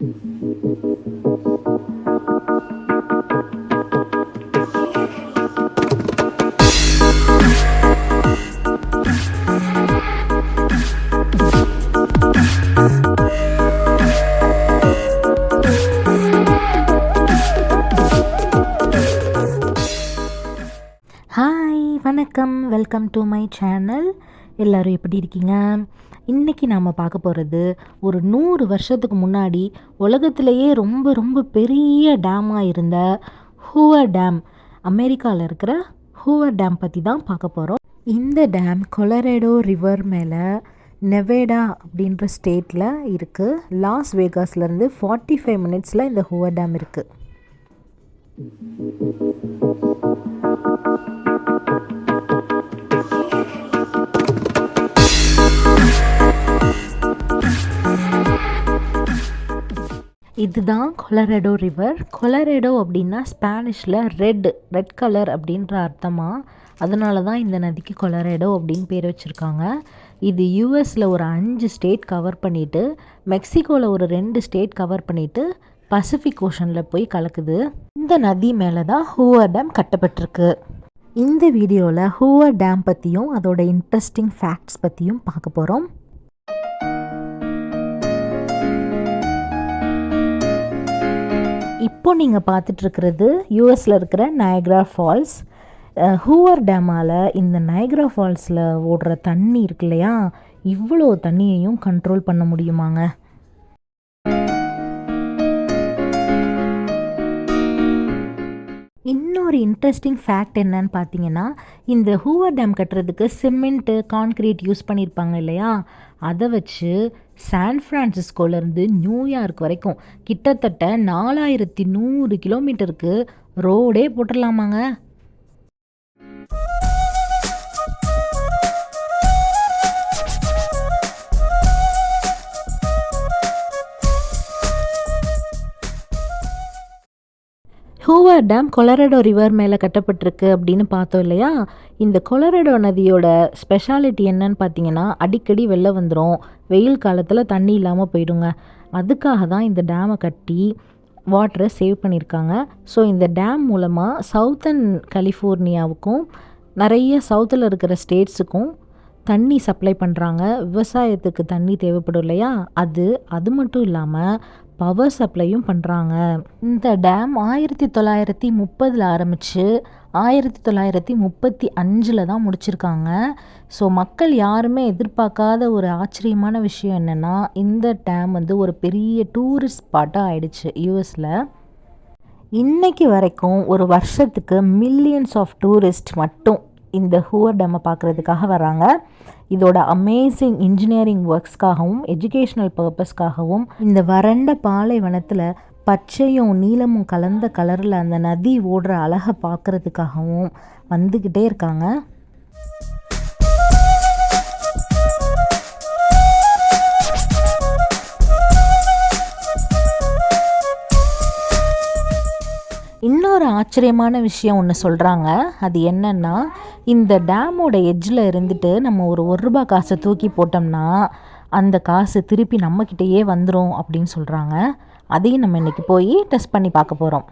Hi வணக்கம். Welcome to my channel எல்லோரும் எப்படி இருக்கீங்க? இன்றைக்கி நாம் பார்க்க போகிறது ஒரு நூறு வருஷத்துக்கு முன்னாடி உலகத்திலேயே ரொம்ப ரொம்ப பெரிய டேமாக இருந்த ஹூவர் டேம் அமெரிக்காவில் இருக்கிற ஹூவர் டேம் பற்றி தான் பார்க்க போகிறோம் இந்த டேம் கொலரேடோ ரிவர் மேலே நெவேடா அப்படின்ற ஸ்டேட்டில் இருக்குது லாஸ் வேகாஸ்லேருந்து ஃபார்ட்டி ஃபைவ் மினிட்ஸில் இந்த ஹூவர் டேம் இருக்குது இதுதான் கொலரெடோ ரிவர். கொலரெடோ அப்படின்னா ஸ்பானிஷில் ரெட் ரெட் கலர் அப்படின்ற அர்த்தமாக அதனால தான் இந்த நதிக்கு கொலரெடோ அப்படின்னு பேர் வச்சுருக்காங்க. இது யூஎஸில் ஒரு அஞ்சு ஸ்டேட் கவர் பண்ணிவிட்டு மெக்சிகோவில் ஒரு ரெண்டு ஸ்டேட் கவர் பண்ணிவிட்டு பசிபிக் ஓஷனில் போய் கலக்குது. இந்த நதி மேலே தான் ஹூவர் டேம் கட்டப்பட்டிருக்கு. இந்த வீடியோவில் ஹூவர் டேம் பற்றியும் அதோட இன்ட்ரெஸ்டிங் ஃபேக்ட்ஸ் பற்றியும் பார்க்க போகிறோம் இப்போ நீங்கள் பார்த்துட்ருக்கிறது யூஎஸில் இருக்கிற நயக்ரா ஃபால்ஸ் ஹூவர் டேமால் இந்த நயக்ரா ஃபால்ஸில் ஓடுற தண்ணி இருக்கு இல்லையா? இவ்வளோ தண்ணியையும் கண்ட்ரோல் பண்ண முடியுமாங்க? இன்னொரு இன்ட்ரெஸ்டிங் ஃபேக்ட் என்னன்னு பார்த்தீங்கன்னா இந்த ஹூவர் டேம் கட்டுறதுக்கு சிமெண்ட்டு கான்க்ரீட் யூஸ் பண்ணியிருப்பாங்க இல்லையா? அதை வச்சு சான் ஃப்ரான்சிஸ்கோலேருந்து நியூயார்க் வரைக்கும் கிட்டத்தட்ட நாலாயிரத்தி நூறு கிலோமீட்டருக்கு ரோடே போட்டுடலாமாங்க? ஹூவர் டேம் கொலரடோ ரிவர் மேலே கட்டப்பட்டிருக்கு அப்படின்னு பார்த்தோம் இல்லையா? இந்த கொலரடோ நதியோட ஸ்பெஷாலிட்டி என்னன்னு பார்த்தீங்கன்னா அடிக்கடி வெளில வந்துடும் வெயில் காலத்தில் தண்ணி இல்லாமல் போயிடுங்க. அதுக்காக தான் இந்த டேமை கட்டி வாட்டரை சேவ் பண்ணியிருக்காங்க ஸோ இந்த டேம் மூலமாக சவுத்தன் கலிஃபோர்னியாவுக்கும் நிறைய சவுத்தில் இருக்கிற ஸ்டேட்ஸுக்கும் தண்ணி சப்ளை பண்ணுறாங்க விவசாயத்துக்கு தண்ணி தேவைப்படும் இல்லையா? அது அது மட்டும் இல்லாமல் பவர் சப்ளையும் பண்ணுறாங்க இந்த டேம் ஆயிரத்தி தொள்ளாயிரத்தி முப்பதில் ஆரம்பித்து ஆயிரத்தி தொள்ளாயிரத்தி முப்பத்தி அஞ்சில் தான் முடிச்சிருக்காங்க. ஸோ மக்கள் யாருமே எதிர்பார்க்காத ஒரு ஆச்சரியமான விஷயம் என்னென்னா இந்த டேம் வந்து ஒரு பெரிய டூரிஸ்ட் ஸ்பாட்டாக ஆயிடுச்சு யூஎஸில் இன்றைக்கி வரைக்கும் ஒரு வருஷத்துக்கு மில்லியன்ஸ் ஆஃப் டூரிஸ்ட் மட்டும் இந்த ஹூவர் டேமை பார்க்குறதுக்காக வராங்க இதோட அமேசிங் இன்ஜினியரிங் ஒர்க்ஸ்க்காகவும் எஜுகேஷ்னல் பர்பஸ்க்காகவும் இந்த வறண்ட பாலைவனத்தில் பச்சையும் நீளமும் கலந்த கலரில் அந்த நதி ஓடுற அழகை பார்க்குறதுக்காகவும் வந்துக்கிட்டே இருக்காங்க. இன்னொரு ஆச்சரியமான விஷயம் ஒன்று சொல்கிறாங்க அது என்னென்னா இந்த டேமோட எட்ஜில் இருந்துட்டு நம்ம ஒரு ஒரு ரூபா காசை தூக்கி போட்டோம்னா அந்த காசு திருப்பி நம்மக்கிட்டேயே வந்துடும் அப்படின்னு சொல்கிறாங்க அதையும் நம்ம இன்றைக்கி போய் டெஸ்ட் பண்ணி பார்க்க போகிறோம்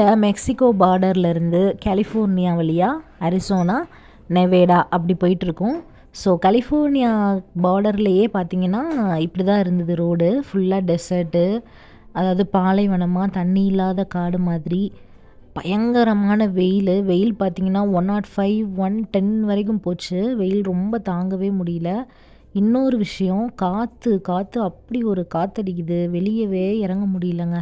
கீழே மெக்சிகோ பார்டர்லேருந்து கலிஃபோர்னியா வழியாக அரிசோனா நெவேடா அப்படி போயிட்டுருக்கோம். ஸோ கலிஃபோர்னியா பார்டர்லேயே பார்த்தீங்கன்னா இப்படி தான் இருந்தது ரோடு ஃபுல்லாக டெசர்ட்டு அதாவது பாலைவனமாக தண்ணி இல்லாத காடு மாதிரி. பயங்கரமான வெயில். வெயில் பார்த்திங்கன்னா one naught oh five one ten வரைக்கும் போச்சு. வெயில் ரொம்ப தாங்கவே முடியல. இன்னொரு விஷயம் காற்று காற்று அப்படி ஒரு காற்றடிக்குது வெளியவே இறங்க முடியலங்க.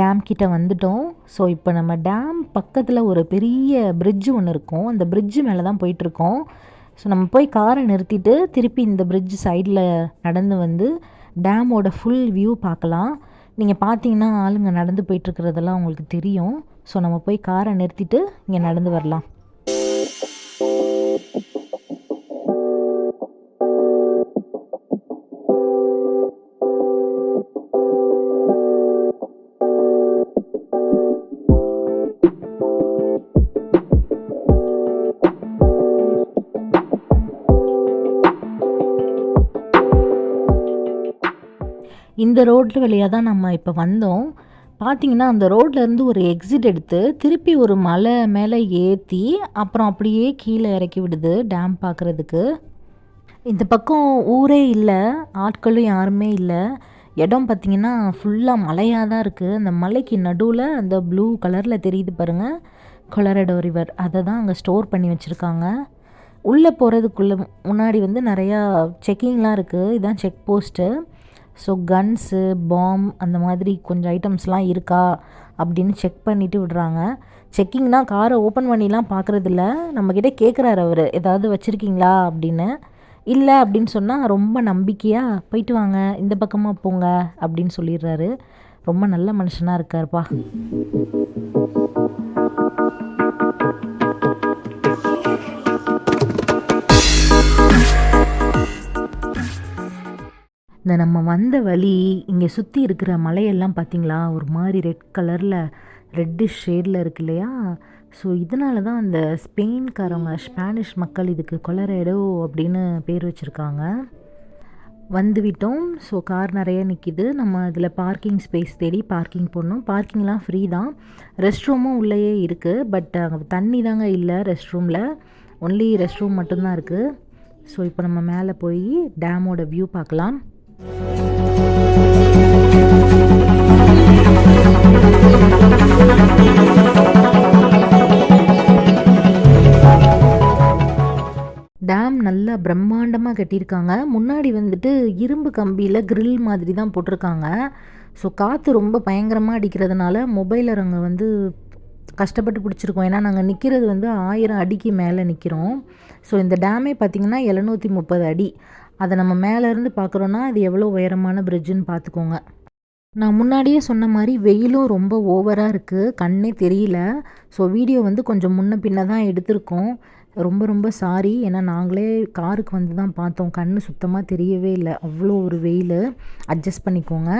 டேம் கிட்ட வந்துட்டோம். ஸோ இப்போ நம்ம டேம் பக்கத்தில் ஒரு பெரிய பிரிட்ஜு ஒன்று இருக்கும். அந்த பிரிட்ஜு மேலே தான் போயிட்டுருக்கோம். ஸோ நம்ம போய் காரை நிறுத்திட்டு திருப்பி இந்த பிரிட்ஜ் சைடில் நடந்து வந்து டேமோட ஃபுல் வியூ பார்க்கலாம். நீங்கள் பார்த்தீங்கன்னா ஆளுங்க நடந்து போயிட்டுருக்கிறதெல்லாம் உங்களுக்கு தெரியும். ஸோ நம்ம போய் காரை நிறுத்திட்டு இங்கே நடந்து வரலாம். இந்த ரோட்டு வழியாக தான் நம்ம இப்போ வந்தோம். பார்த்தீங்கன்னா அந்த ரோட்லேருந்து ஒரு எக்ஸிட் எடுத்து திருப்பி ஒரு மலை மேலே ஏற்றி அப்புறம் அப்படியே கீழே இறக்கி விடுது டேம் பார்க்குறதுக்கு இந்த பக்கம் ஊரே இல்லை ஆட்களும் யாருமே இல்லை. இடம் பார்த்திங்கன்னா ஃபுல்லாக மலையாக தான் இருக்குது அந்த மலைக்கு நடுவில் அந்த ப்ளூ கலரில் தெரியுது பாருங்கள் கொலரடோ ரிவர் அதை தான் அங்கே ஸ்டோர் பண்ணி வச்சுருக்காங்க. உள்ளே போகிறதுக்குள்ளே முன்னாடி வந்து நிறையா செக்கிங்லாம் இருக்குது இதுதான் செக் போஸ்ட்டு ஸோ கன்ஸு பாம் அந்த மாதிரி கொஞ்சம் ஐட்டம்ஸ்லாம் இருக்கா அப்படின்னு செக் பண்ணிவிட்டு விடுறாங்க. செக்கிங்னா காரை ஓப்பன் பண்ணிலாம் பார்க்குறதில்ல. நம்மக்கிட்ட கேட்குறாரு அவர். ஏதாவது வச்சுருக்கீங்களா? அப்படின்னு. இல்லை அப்படின்னு சொன்னால் ரொம்ப நம்பிக்கையாக போயிட்டு வாங்க இந்த பக்கமாக போங்க அப்படின்னு சொல்லிடுறாரு. ரொம்ப நல்ல மனுஷனாக இருக்காருப்பா. இந்த நம்ம வந்த வழி இங்கே சுற்றி இருக்கிற மலையெல்லாம் பார்த்தீங்களா ஒரு மாதிரி ரெட் கலரில் ரெட்டிஷ் ஷேடில் இருக்கு இல்லையா? ஸோ இதனால தான் அந்த ஸ்பெயின்காரவங்க ஸ்பானிஷ் மக்கள் இதுக்கு கொலரேடோ அப்படின்னு பேர் வச்சுருக்காங்க. வந்துவிட்டோம் ஸோ கார் நிறைய நிற்கிது நம்ம இதில் பார்க்கிங் ஸ்பேஸ் தேடி பார்க்கிங் போடணும். பார்க்கிங்லாம் ஃப்ரீ தான். ரெஸ்ட் ரூமும் உள்ளேயே இருக்குது பட் அங்கே தண்ணி தாங்க இல்லை ரெஸ்ட் ரூமில் ஒன்லி ரெஸ்ட் ரூம் மட்டும்தான் இருக்குது ஸோ இப்போ நம்ம மேலே போய் டேமோட வியூ பார்க்கலாம். டேம் நல்லா பிரம்மாண்டமாக கட்டியிருக்காங்க. முன்னாடி வந்துட்டு இரும்பு கம்பியில் கிரில் மாதிரி தான் போட்டிருக்காங்க. ஸோ காற்று ரொம்ப பயங்கரமாக அடிக்கிறதுனால மொபைலர் அங்கே வந்து கஷ்டப்பட்டு பிடிச்சிருக்கோம். ஏன்னா நாங்கள் நிற்கிறது வந்து ஆயிரம் அடிக்கு மேலே நிற்கிறோம் ஸோ இந்த டேமே பார்த்திங்கன்னா எழுநூற்றி முப்பது அடி. அதை நம்ம மேலேருந்து பார்க்குறோன்னா அது எவ்வளோ உயரமான பிரிட்ஜுன்னு பார்த்துக்கோங்க நான் முன்னாடியே சொன்ன மாதிரி வெயிலும் ரொம்ப ஓவராக இருக்குது கண்ணே தெரியல. ஸோ வீடியோ வந்து கொஞ்சம் முன்ன பின்ன தான் எடுத்திருக்கோம். ரொம்ப ரொம்ப சாரி. ஏன்னா நாங்களே காருக்கு வந்து தான் பார்த்தோம். கண் சுத்தமாக தெரியவே இல்லை. அவ்வளோ ஒரு வெயில். அட்ஜஸ்ட் பண்ணிக்கோங்க.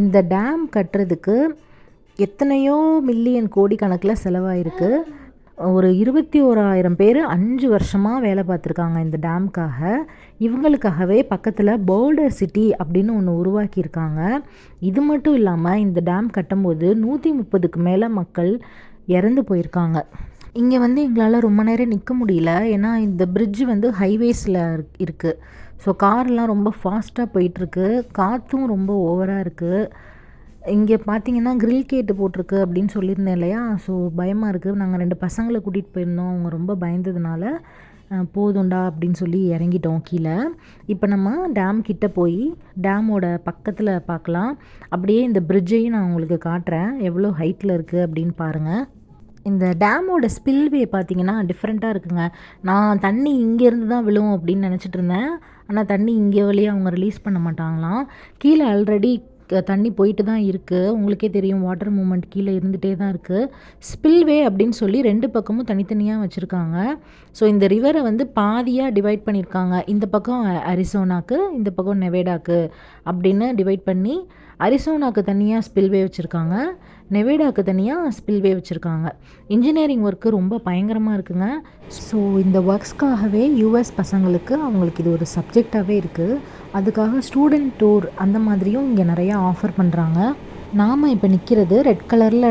இந்த டேம் கட்டுறதுக்கு எத்தனையோ மில்லியன் கோடி கணக்கில் செலவாயிருக்கு. ஒரு இருபத்தி ஓராயிரம் பேர் அஞ்சு வருஷமாக வேலை பார்த்துருக்காங்க இந்த டேம்க்காக. இவங்களுக்காகவே பக்கத்தில் போல்டர் சிட்டி அப்படின்னு ஒன்று உருவாக்கியிருக்காங்க. இது மட்டும் இல்லாமல் இந்த டேம் கட்டும்போது நூற்றி முப்பதுக்கு மேலே மக்கள் இறந்து போயிருக்காங்க. இங்கே வந்து எங்களால் ரொம்ப நேரம் நிற்க முடியல. ஏன்னா இந்த பிரிட்ஜ் வந்து ஹைவேஸில் இருக்குது ஸோ கார்லாம் ரொம்ப ஃபாஸ்ட்டாக போயிட்டுருக்கு. காற்றும் ரொம்ப ஓவராக இருக்குது இங்கே பார்த்தீங்கன்னா க்ரில் கேட்டு போட்டிருக்கு அப்படின்னு சொல்லியிருந்தேன் இல்லையா? ஸோ பயமாக இருக்குது நாங்கள் ரெண்டு பசங்களை கூட்டிகிட்டு போயிருந்தோம். அவங்க ரொம்ப பயந்ததுனால போதுண்டா போதும்டா அப்படின்னு சொல்லி இறங்கிட்டோம் கீழே. இப்போ நம்ம டேம் கிட்டே போய் டேமோட பக்கத்தில் பார்க்கலாம் அப்படியே இந்த பிரிட்ஜையும் நான் உங்களுக்கு காட்டுறேன். எவ்வளோ ஹைட்டில் இருக்குது அப்படின்னு பாருங்கள் இந்த டேமோட ஸ்பில்வே பார்த்தீங்கன்னா டிஃப்ரெண்ட்டாக இருக்குங்க. நான் தண்ணி இங்கேருந்து தான் விழுவும் அப்படின்னு நினச்சிட்டு இருந்தேன். ஆனால் தண்ணி இங்கே வழியாக அவங்க ரிலீஸ் பண்ண மாட்டாங்களாம். கீழே ஆல்ரெடி தண்ணி போயிட்டு தான் இருக்குது உங்களுக்கே தெரியும் வாட்டர் மூமெண்ட் கீழே இருந்துகிட்டே தான் இருக்குது ஸ்பில்வே அப்படின்னு சொல்லி ரெண்டு பக்கமும் தனித்தனியாக வச்சுருக்காங்க. ஸோ இந்த ரிவரை வந்து பாதியாக டிவைட் பண்ணியிருக்காங்க. இந்த பக்கம் அரிசோனாக்கு இந்த பக்கம் நெவேடாக்கு அப்படின்னு டிவைட் பண்ணி அரிசோனாக்கு தனியாக ஸ்பில்வே வச்சுருக்காங்க. நெவேடாக்கு தனியாக ஸ்பில்வே வச்சுருக்காங்க. இன்ஜினியரிங் ஒர்க்கு ரொம்ப பயங்கரமாக இருக்குங்க. ஸோ இந்த ஒர்க்ஸ்க்காகவே யூஎஸ் பசங்களுக்கு அவங்களுக்கு இது ஒரு சப்ஜெக்டாகவே இருக்குது அதுக்காக ஸ்டூடெண்ட் டூர் அந்த மாதிரியும் இங்கே நிறையா ஆஃபர் பண்ணுறாங்க நாம் இப்போ நிற்கிறது ரெட் கலரில்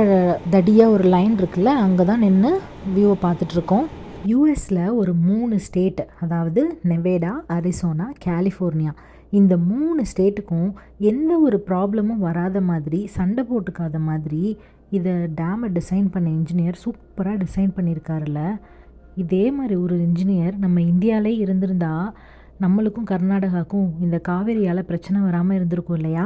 தடியாக ஒரு லைன் இருக்குல்ல அங்கே தான் நின்று வியூவை பார்த்துட்ருக்கோம் யூஎஸில் ஒரு மூணு ஸ்டேட் அதாவது நெவேடா அரிசோனா கலிஃபோர்னியா இந்த மூணு ஸ்டேட்டுக்கும் எந்த ஒரு ப்ராப்ளமும் வராத மாதிரி சண்டை போட்டுக்காத மாதிரி இதை டேமை டிசைன் பண்ண இன்ஜினியர் சூப்பராக டிசைன் பண்ணியிருக்காருல்ல இதே மாதிரி ஒரு இன்ஜினியர் நம்ம இந்தியாவிலே இருந்திருந்தா நம்மளுக்கும் கர்நாடகாவுக்கும் இந்த காவேரியால் பிரச்சனை வராமல் இருந்திருக்கும் இல்லையா?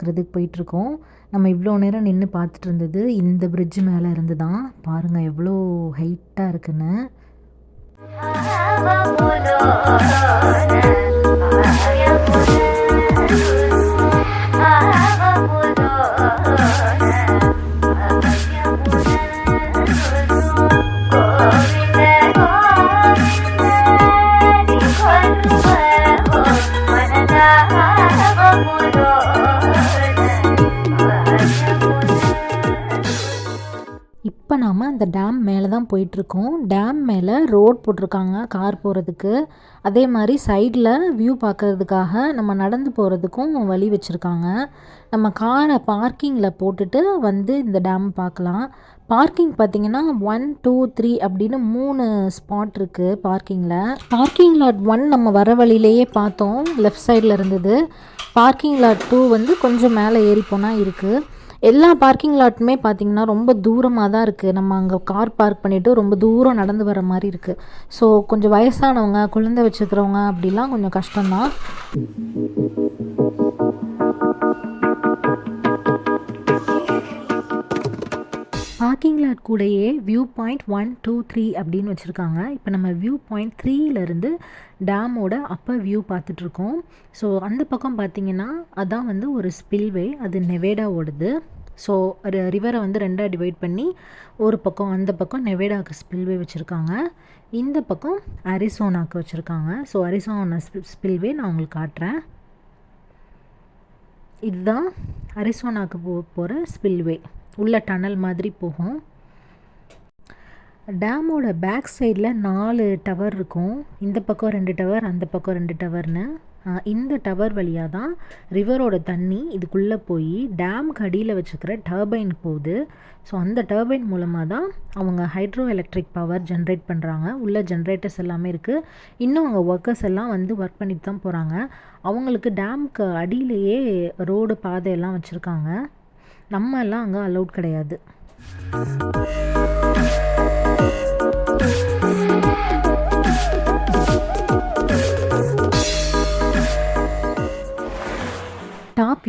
பார்க்குறதுக்கு போயிட்டுருக்கோம். நம்ம இவ்வளோ நேரம் நின்று பார்த்துட்டு இருந்தது இந்த பிரிட்ஜ் மேலே இருந்து தான் பாருங்கள் எவ்வளோ ஹைட்டாக இருக்குன்னு Oh, அந்த டேம் மேலே தான் போயிட்டுருக்கோம். டேம் மேலே ரோட் போட்டிருக்காங்க கார் போகிறதுக்கு அதே மாதிரி சைடில் வியூ பார்க்குறதுக்காக நம்ம நடந்து போகிறதுக்கும் வழி வச்சுருக்காங்க. நம்ம காரை பார்க்கிங்கில் போட்டுட்டு வந்து இந்த டேம் பார்க்கலாம். பார்க்கிங் பார்த்தீங்கன்னா ஒன் டூ த்ரீ அப்படின்னு மூணு ஸ்பாட் இருக்குது பார்க்கிங்கில் பார்க்கிங் லாட் ஒன் நம்ம வர வழியிலேயே பார்த்தோம் லெஃப்ட் சைடில் இருந்தது. பார்க்கிங் லாட் டூ வந்து கொஞ்சம் மேலே ஏறி போனால் இருக்குது எல்லா பார்க்கிங் லாட்டுமே பார்த்திங்கன்னா ரொம்ப தூரமாக தான் இருக்குது நம்ம அங்கே கார் பார்க் பண்ணிவிட்டு ரொம்ப தூரம் நடந்து வர மாதிரி இருக்குது ஸோ கொஞ்சம் வயசானவங்க குழந்தை வச்சுருக்கிறவங்க அப்படிலாம் கொஞ்சம் கஷ்டம்தான். லாட் கூடயே view point one two three அப்படின்னு வச்சுருக்காங்க. இப்போ நம்ம வியூ பாயிண்ட் த்ரீலேருந்து டேமோட அப்பர் வியூ பார்த்துட்ருக்கோம் ஸோ அந்த பக்கம் பார்த்தீங்கன்னா அதான் வந்து ஒரு ஸ்பில்வே அது நெவேடா ஓடுது. ஸோ ரிவரை வந்து ரெண்டாக டிவைட் பண்ணி ஒரு பக்கம் அந்த பக்கம் நெவேடாக்கு ஸ்பில்வே வச்சுருக்காங்க. இந்த பக்கம் அரிசோனாக்கு வச்சுருக்காங்க. ஸோ அரிசோனா ஸ்பில்வே நான் உங்களுக்கு காட்டுறேன். இதுதான் அரிசோனாக்கு போ போகிற ஸ்பில்வே உள்ள டனல் மாதிரி போகும். டேமோட பேக் சைடில் நாலு டவர் இருக்கும். இந்த பக்கம் ரெண்டு டவர் அந்த பக்கம் ரெண்டு டவர்னு. இந்த டவர் வழியாக தான் ரிவரோட தண்ணி இதுக்குள்ளே போய் டேம்க்கு அடியில் வச்சுக்கிற டர்பைன் போகுது. ஸோ அந்த டர்பைன் மூலமாக தான் அவங்க ஹைட்ரோ எலக்ட்ரிக் பவர் ஜென்ரேட் பண்ணுறாங்க உள்ள ஜென்ரேட்டர்ஸ் எல்லாமே இருக்குது இன்னும் அவங்க ஒர்க்கர்ஸ் எல்லாம் வந்து ஒர்க் பண்ணிட்டு தான் போகிறாங்க அவங்களுக்கு டேம்க்கு அடியிலேயே ரோடு பாதையெல்லாம் வச்சுருக்காங்க. நம்ம எல்லாம் அங்கே அலௌட் கிடையாது.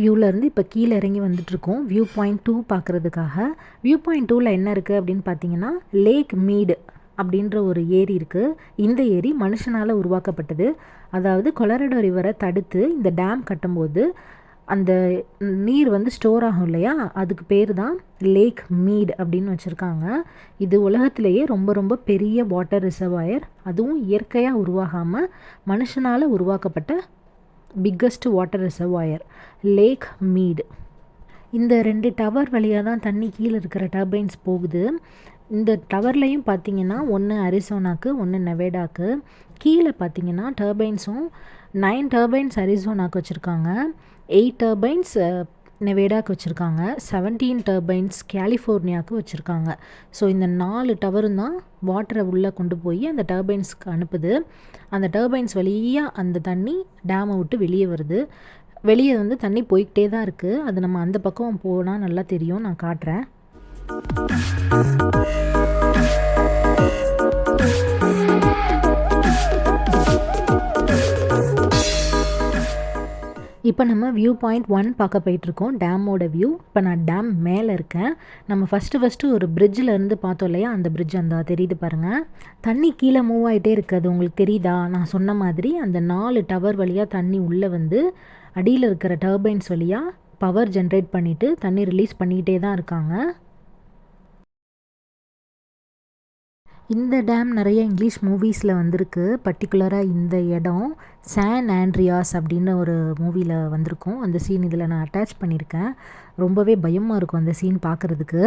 வியூவிலேருந்து இப்போ கீழே இறங்கி வந்துட்ருக்கோம் வியூ பாயிண்ட் டூ பார்க்குறதுக்காக வியூ பாயிண்ட் டூவில் என்ன இருக்குது அப்படின்னு பார்த்தீங்கன்னா லேக் மீடு அப்படின்ற ஒரு ஏரி இருக்குது இந்த ஏரி மனுஷனால் உருவாக்கப்பட்டது. அதாவது கொலரடோ ரிவரை தடுத்து இந்த டேம் கட்டும்போது அந்த நீர் வந்து ஸ்டோர் ஆகும் இல்லையா? அதுக்கு பேர் தான் லேக் மீட் அப்படின்னு வச்சுருக்காங்க. இது உலகத்திலேயே ரொம்ப ரொம்ப பெரிய வாட்டர் ரிசர்வாயர் அதுவும் இயற்கையாக உருவாகாமல் மனுஷனால் உருவாக்கப்பட்ட biggest water reservoir lake Mead இந்த ரெண்டு டவர் வழியாக தான் தண்ணி கீழே இருக்கிற டர்பைன்ஸ் போகுது. இந்த டவர்லையும் பார்த்தீங்கன்னா ஒன்று அரிசோனாக்கு ஒன்று நெவேடாக்கு கீழே பார்த்தீங்கன்னா டர்பைன்ஸும் நைன் டர்பைன்ஸ் அரிசோனாக்கு வச்சுருக்காங்க. எயிட் டர்பைன்ஸ் நெவேடாக்கு வச்சுருக்காங்க. செவன்டீன் டர்பைன்ஸ் கலிஃபோர்னியாவுக்கு வச்சுருக்காங்க. ஸோ இந்த நாலு டவரும் தான் வாட்டரை உள்ளே கொண்டு போய் அந்த டர்பைன்ஸ்க்கு அனுப்புது. அந்த டர்பைன்ஸ் வழியாக அந்த தண்ணி டேமை விட்டு வெளியே வருது. வெளியே வந்து தண்ணி போய்கிட்டே தான் இருக்குது அது நம்ம அந்த பக்கம் போனால் நல்லா தெரியும். நான் காட்டுறேன். இப்போ நம்ம வியூ பாயிண்ட் ஒன் பார்க்க போயிட்டுருக்கோம். டேமோட வியூ இப்போ நான் டேம் மேலே இருக்கேன். நம்ம ஃபஸ்ட்டு ஃபஸ்ட்டு ஒரு பிரிட்ஜில் இருந்து பார்த்தோம் இல்லையா? அந்த பிரிட்ஜ் அந்த தெரியுது பாருங்கள் தண்ணி கீழே மூவ் ஆகிட்டே இருக்குது உங்களுக்கு தெரியுதா? நான் சொன்ன மாதிரி அந்த நாலு டவர் வழியாக தண்ணி உள்ளே வந்து அடியில் இருக்கிற டர்பைன்ஸ் வழியாக பவர் ஜென்ரேட் பண்ணிவிட்டு தண்ணி ரிலீஸ் பண்ணிக்கிட்டே தான் இருக்காங்க. இந்த டேம் நிறைய இங்கிலீஷ் மூவிஸில் வந்திருக்கு. பர்டிகுலராக இந்த இடம் சான் ஆண்ட்ரியாஸ் அப்படின்னு ஒரு மூவியில் வந்திருக்கும். அந்த சீன் இதில் நான் அட்டாச் பண்ணியிருக்கேன் ரொம்பவே பயமாக இருக்கும் அந்த சீன் பார்க்குறதுக்கு.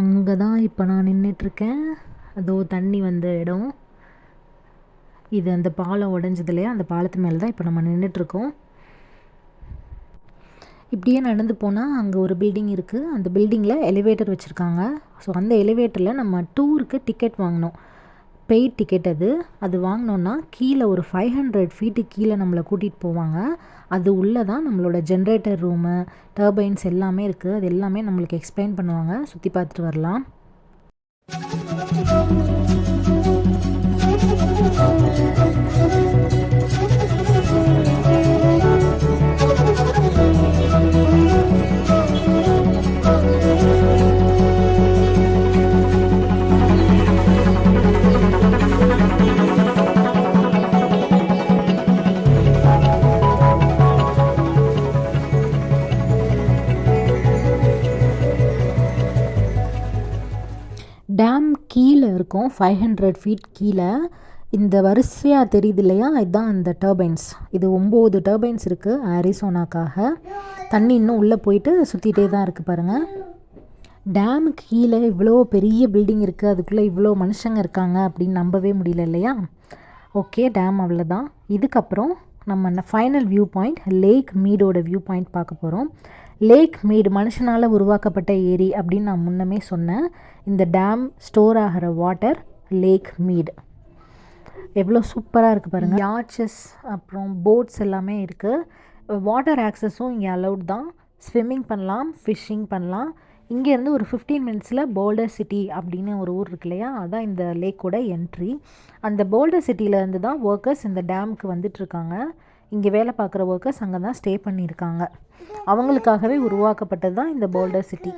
அங்கே தான் இப்போ நான் நின்றுட்டுருக்கேன் அதோ தண்ணி வந்த இடம். இது அந்த பாலம் உடஞ்சது இல்லையா? அந்த பாலத்து மேலே தான் இப்போ நம்ம நின்றுட்டுருக்கோம் இப்படியே நடந்து போனால் அங்கே ஒரு பில்டிங் இருக்குது அந்த பில்டிங்கில் எலிவேட்டர் வச்சுருக்காங்க. ஸோ அந்த எலிவேட்டரில் நம்ம டூருக்கு டிக்கெட் வாங்கினோம். பெய்ட் டிக்கெட் அது. அது வாங்கினோன்னா கீழே ஒரு ஃபைவ் ஹண்ட்ரட் ஃபீட்டு கீழே நம்மளை கூட்டிகிட்டு போவாங்க. அது உள்ளே தான் நம்மளோட ஜென்ரேட்டர் ரூமு டர்பைன்ஸ் எல்லாமே இருக்குது. அது எல்லாமே நம்மளுக்கு எக்ஸ்பிளைன் பண்ணுவாங்க. சுற்றி பார்த்துட்டு வரலாம். டேம் கீழே இருக்கும் ஃபைவ் ஹண்ட்ரட் ஃபீட் கீழே. இந்த வரிசையாக தெரியுது இல்லையா? இதுதான் அந்த டர்பைன்ஸ் இது ஒம்பது டர்பைன்ஸ் இருக்குது அரிசோனாக்காக தண்ணி இன்னும் உள்ளே போயிட்டு சுற்றிட்டே தான் இருக்குது பாருங்கள் டேமுக்கு கீழே இவ்வளோ பெரிய பில்டிங் இருக்குது அதுக்குள்ளே இவ்வளோ மனுஷங்க இருக்காங்க அப்படின்னு நம்பவே முடியல இல்லையா? ஓகே டேம் அவ்வளோதான் இதுக்கப்புறம் நம்ம ஃபைனல் வியூ பாயிண்ட் லேக் மீடோட வியூ பாயிண்ட் பார்க்க போகிறோம் லேக் மீடு மனுஷனால் உருவாக்கப்பட்ட ஏரி அப்படின்னு நான் முன்னமே சொன்னேன். இந்த டேம் ஸ்டோர் ஆகிற வாட்டர் லேக் மீட் எவ்வளோ சூப்பராக இருக்குது பாருங்கள் யாச்சஸ் அப்புறம் போட்ஸ் எல்லாமே இருக்குது வாட்டர் ஆக்சஸும் இங்கே அலௌட் தான். ஸ்விம்மிங் பண்ணலாம் ஃபிஷ்ஷிங் பண்ணலாம். இங்கேருந்து ஒரு ஃபிஃப்டீன் மினிட்ஸில் போல்டர் சிட்டி அப்படின்னு ஒரு ஊர் இருக்கு இல்லையா? அதுதான் இந்த லேக்கோட என்ட்ரி அந்த போல்டர் சிட்டியிலேருந்து தான் ஒர்க்கர்ஸ் இந்த டேமுக்கு வந்துட்டுருக்காங்க இங்கே வேலை பார்க்குற ஒர்க்கர்ஸ் அங்கே தான் ஸ்டே பண்ணியிருக்காங்க. அவங்களுக்காகவே உருவாக்கப்பட்டது தான் இந்த போல்டர் சிட்டி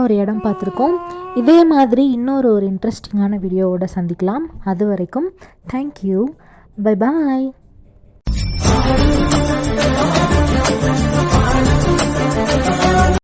சூப்பராக ஒரு இடம் பார்த்துருக்கோம். இதே மாதிரி இன்னொரு ஒரு இன்ட்ரெஸ்டிங்கான வீடியோவோட சந்திக்கலாம். அது வரைக்கும் தேங்க்யூ பை பாய்